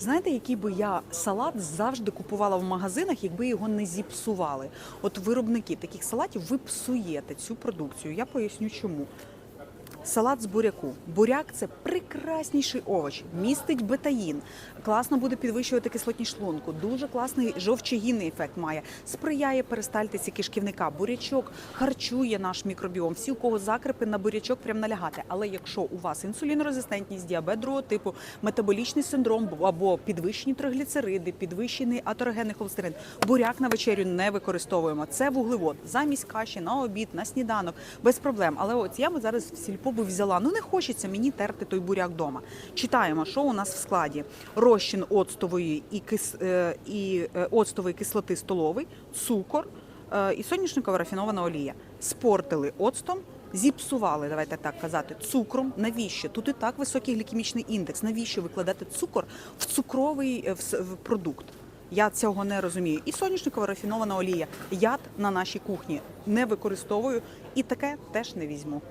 Знаєте, який би я салат завжди купувала в магазинах, якби його не зіпсували? От виробники таких салатів ви псуєте цю продукцію. Я поясню чому. Салат з буряку. Буряк це прекрасніший овоч, містить бетаїн, класно буде підвищувати кислотність шлунку, дуже класний жовчогінний ефект має, сприяє перистальтиці кишківника. Бурячок харчує наш мікробіом. Всі, у кого закрипи на бурячок, прям налягати. Але якщо у вас інсулінорезистентність, діабет другого типу, метаболічний синдром або підвищені тригліцериди, підвищений атерогенний холестерин, буряк на вечерю не використовуємо. Це вуглевод замість каші на обід, на сніданок, без проблем. Але от я зараз в сільпо би взяла. Ну не хочеться мені терти той буряк вдома. Читаємо, що у нас в складі: розчин оцтової і кис е, і е, оцтової кислоти столовий, цукор е, і соняшникова рафінована олія. Спортили оцтом. Зіпсували, давайте так казати, цукром. Навіщо? Тут і так високий глікемічний індекс. Навіщо викладати цукор в цукровий в продукт? Я цього не розумію. І соняшникова рафінована олія. Яд на нашій кухні не використовую і таке теж не візьму.